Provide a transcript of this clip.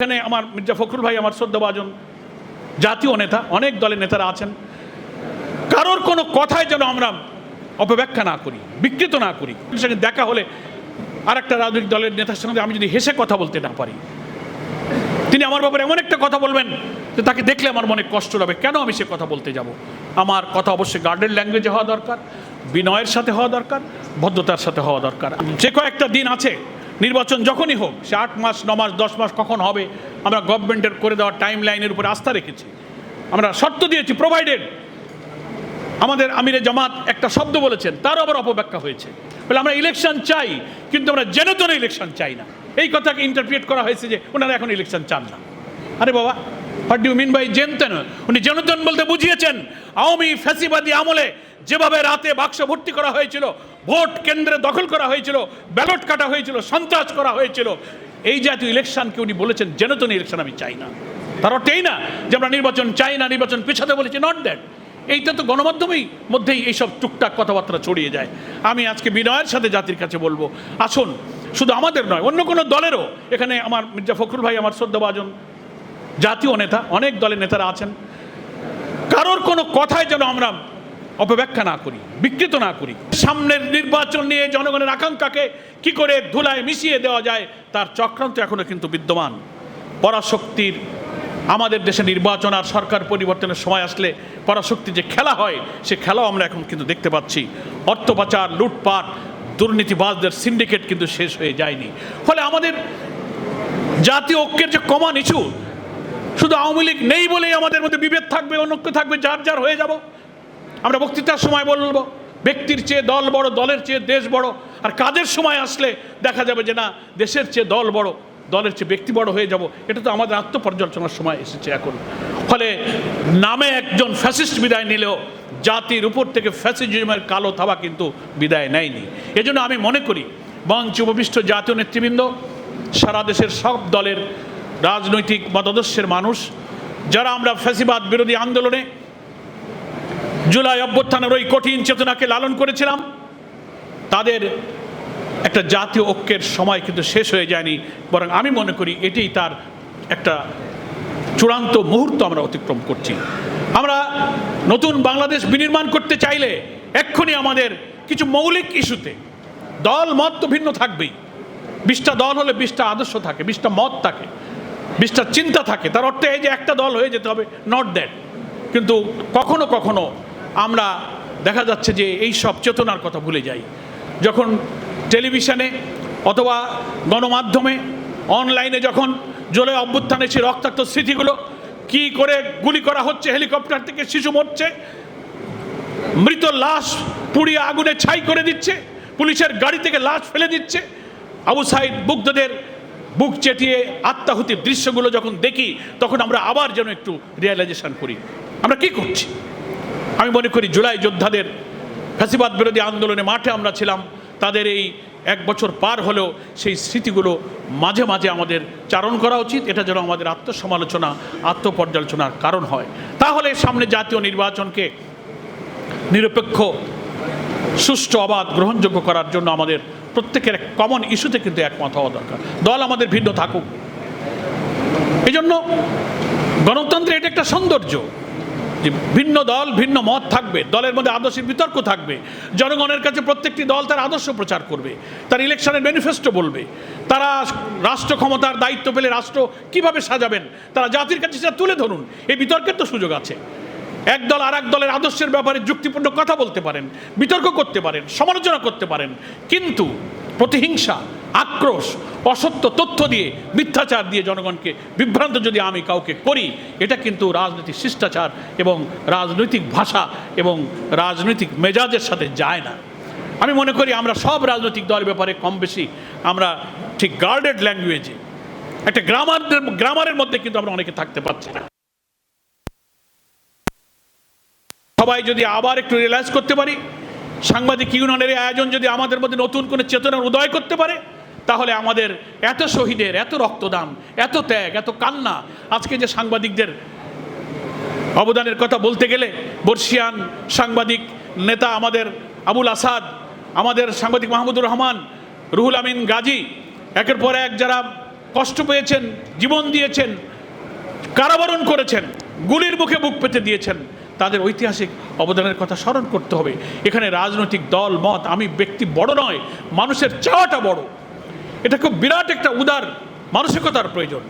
এখানে আমার মির্জা ফখরুল ভাই, আমার শ্রদ্ধাভাজন জাতীয় নেতা, অনেক দলের নেতারা আছেন। কারোর কোনো কথায় যেন আমরা অপব্যাখ্যা না করি, বিকৃত না করি। সঙ্গে দেখা হলে আর একটা রাজনৈতিক দলের নেতার সঙ্গে আমি যদি হেসে কথা বলতে না পারি, তিনি আমার ব্যাপারে এমন একটা কথা বলবেন যে তাকে দেখলে আমার মনে কষ্ট হবে। কেন আমি সে কথা বলতে যাব? আমার কথা অবশ্যই গার্ডেন ল্যাঙ্গুয়েজে হওয়া দরকার, বিনয়ের সাথে হওয়া দরকার, ভদ্রতার সাথে হওয়া দরকার। যে কয়েকটা দিন আছে নির্বাচন যখনই হোক, সে আট মাস, ন মাস, দশ মাস কখন হবে, আমরা গভর্নমেন্টের করে দেওয়া টাইম লাইনের উপরে আস্থা রেখেছি। আমরা শর্ত দিয়েছি প্রোভাইডেড আমাদের আমিরে জামাত একটা শব্দ বলেছেন, তারও আবার অপব্যাখ্যা হয়েছে। বলে আমরা ইলেকশন চাই, কিন্তু আমরা জেনেতন ইলেকশন চাই না। এই কথাকে ইন্টারপ্রিয়েট করা হয়েছে যে ওনারা এখন ইলেকশন চান না। আরে বাবা হোয়াট ডু মিন বাই জেনতেন? উনি জনতন বলতে বুঝিয়েছেন, আওয়ামী ফ্যাসিবাদী আমলে যেভাবে রাতে বাক্স ভর্তি করা হয়েছিল, ভোট কেন্দ্রে দখল করা হয়েছিল, ব্যালট কাটা হয়েছিল, সন্ত্রাস করা হয়েছিল, এই জাতীয় ইলেকশনকে উনি বলেছেন জেনতন ইলেকশন আমি চাই না। তার অর্থ এই না যে আমরা নির্বাচন চাই না, নির্বাচন পেছাতে বলেছি নট দ্যাট এইটা তো গণমাধ্যমেই মধ্যেই এইসব টুকটাক কথাবার্তা ছড়িয়ে যায়। আমি আজকে বিনয়ের সাথে জাতির কাছে বলব, আসুন, শুধু আমাদের নয়, অন্য কোনো দলেরও, এখানে আমার মির্জা ফখরুল ভাই, আমার শ্রদ্ধাভাজন জাতীয় নেতা, অনেক দলের নেতারা আছেন। কারোর কোনো কথায় যেন আমরা অপব্যাখ্যা না করি, বিকৃত না করি। সামনের নির্বাচন নিয়ে জনগণের আকাঙ্ক্ষাকে কি করে ধুলায় মিশিয়ে দেওয়া যায়, তার চক্রান্ত এখনও কিন্তু বিদ্যমান। পরাশক্তির, আমাদের দেশে নির্বাচন আর সরকার পরিবর্তনের সময় আসলে পরাশক্তি যে খেলা হয়, সে খেলাও আমরা এখন কিন্তু দেখতে পাচ্ছি। অর্থ পাচার, লুটপাট, দুর্নীতিবাজদের সিন্ডিকেট কিন্তু শেষ হয়ে যায়নি। ফলে আমাদের জাতীয় ঐক্যের যে কমন ইস্যু শুধু আওয়ামী লীগ নেই বলেই আমাদের মধ্যে বিভেদ থাকবে, অনৈক্য থাকবে, যার যার হয়ে যাব। আমরা বক্তৃতার সময় বলব, ব্যক্তির চেয়ে দল বড়, দলের চেয়ে দেশ বড়, আর কাজের সময় আসলে দেখা যাবে যে না, দেশের চেয়ে দল বড়, দলের চেয়ে ব্যক্তি বড় হয়ে যাব, এটা তো আমাদের আত্মপর্যালোচনার সময় এসেছে এখন। ফলে নামে একজন ফ্যাসিস্ট বিদায় নিলেও জাতির উপর থেকে ফ্যাসিজমের কালো থাবা কিন্তু বিদায় নেয়নি। এজন্য আমি মনে করি মঞ্চ উপবিষ্ট জাতীয় নেতৃবৃন্দ, সারা দেশের সব দলের রাজনৈতিক মতাদর্শের মানুষ, যারা আমরা ফ্যাসিবাদ বিরোধী আন্দোলনে জুলাই অভ্যুত্থানের ওই কঠিন চেতনাকে লালন করেছিলাম। তাদের একটা জাতীয় ঐক্যের সময় কিন্তু শেষ হয়ে যায়নি। বরং আমি মনে করি এটাই তার একটা চূড়ান্ত মুহূর্ত আমরা অতিক্রম করছি। আমরা নতুন বাংলাদেশ বিনির্মাণ করতে চাইলে এক্ষুনি আমাদের কিছু মৌলিক ইস্যুতে দল মত তো ভিন্ন থাকবেই। বিশটা দল হলে বিশটা আদর্শ থাকে, বিশটা মত থাকে, বিশটা চিন্তা থাকে। তার অর্থ এই যে একটা দল হয়ে যেতে হবে নট দ্যাট কিন্তু কখনো কখনো আমরা দেখা যাচ্ছে যে এই সব চেতনার কথা ভুলে যাই। যখন টেলিভিশনে অথবা গণমাধ্যমে, অনলাইনে যখন জলে অভ্যুত্থানে সেই রক্তাক্ত স্মৃতিগুলো, কি করে গুলি করা হচ্ছে, হেলিকপ্টার থেকে শিশু মরছে, মৃত লাশ পুড়িয়ে আগুনে ছাই করে দিচ্ছে, পুলিশের গাড়ি থেকে লাশ ফেলে দিচ্ছে, আবু সাইদ বুগ্ধদের বুক চেটিয়ে আত্মাহুতির দৃশ্যগুলো যখন দেখি, তখন আমরা আবার যেন একটু রিয়েলাইজেশন করি। আমরা কি করছি? আমি মনে করি জুলাই যোদ্ধাদের ফ্যাসিবাদ বিরোধী আন্দোলনে মাঠে আমরা ছিলাম, তাদের এই এক বছর পার হলেও সেই স্মৃতিগুলো মাঝে মাঝে আমাদের চারণ করা উচিত, এটা যেন আমাদের আত্মসমালোচনা, আত্মপর্যালোচনার কারণ হয়। তাহলে সামনে জাতীয় নির্বাচনকে নিরপেক্ষ, সুষ্ঠু অবাধ গ্রহণযোগ্য করার জন্য আমাদের প্রত্যেকের এক কমন ইস্যুতে কিন্তু একমত হওয়া দরকার। দল আমাদের ভিন্ন থাকুক। এই জন্য গণতন্ত্রের এটা একটা সৌন্দর্য। যে ভিন্ন দল, ভিন্ন মত থাকবে। দলের মধ্যে আদর্শের বিতর্ক থাকবে। জনগণের কাছে প্রত্যেকটি দল তার আদর্শ প্রচার করবে। তার ইলেকশনের ম্যানিফেস্টো বলবে। তারা রাষ্ট্র ক্ষমতার দায়িত্ব পেলে রাষ্ট্র কীভাবে সাজাবেন? তারা জাতির কাছে সেটা তুলে ধরুন। এই বিতর্কের তো সুযোগ আছে। এক দল আর এক দলের আদর্শের ব্যাপারে যুক্তিপূর্ণ কথা বলতে পারেন, বিতর্ক করতে পারেন, সমালোচনা করতে পারেন। কিন্তু প্রতিহিংসা, আক্রোশ অসত্য তথ্য দিয়ে, মিথ্যাচার দিয়ে জনগণকে বিভ্রান্ত যদি আমি কাউকে করি, এটা কিন্তু রাজনৈতিক শিষ্টাচার এবং রাজনৈতিক ভাষা এবং রাজনৈতিক মেজাজের সাথে যায় না। আমি মনে করি আমরা সব রাজনৈতিক দল ব্যাপারে কম বেশি আমরা ঠিক গার্ডেড ল্যাঙ্গুয়েজে একটা গ্রামার গ্রামারের মধ্যে কিন্তু আমরা অনেকে থাকতে পারছি না। সবাই যদি আবার একটু রিয়েলাইজ করতে পারি, সাংবাদিক ইউনিয়নের আয়োজন যদি আমাদের মধ্যে নতুন কোনো চেতনার উদয় করতে পারে তাহলে আমাদের এত শহীদের, এত রক্তদান, এত ত্যাগ, এত কান্না, আজকে যে সাংবাদিকদের অবদানের কথা বলতে গেলে, বর্ষিয়ান সাংবাদিক নেতা আমাদের আবুল আসাদ, আমাদের সাংবাদিক মাহমুদুর রহমান, রুহুল আমিন গাজী, একের পর এক যারা কষ্ট পেয়েছেন, জীবন দিয়েছেন, কারাবরণ করেছেন, গুলির মুখে বুক পেতে দিয়েছেন, তাদের ঐতিহাসিক অবদানের কথা স্মরণ করতে হবে। এখানে রাজনৈতিক দল, মত, আমি ব্যক্তি বড় নয়, মানুষের চাওয়াটা বড়। এটা খুব বিরাট একটা উদার মানসিকতার প্রয়োজন।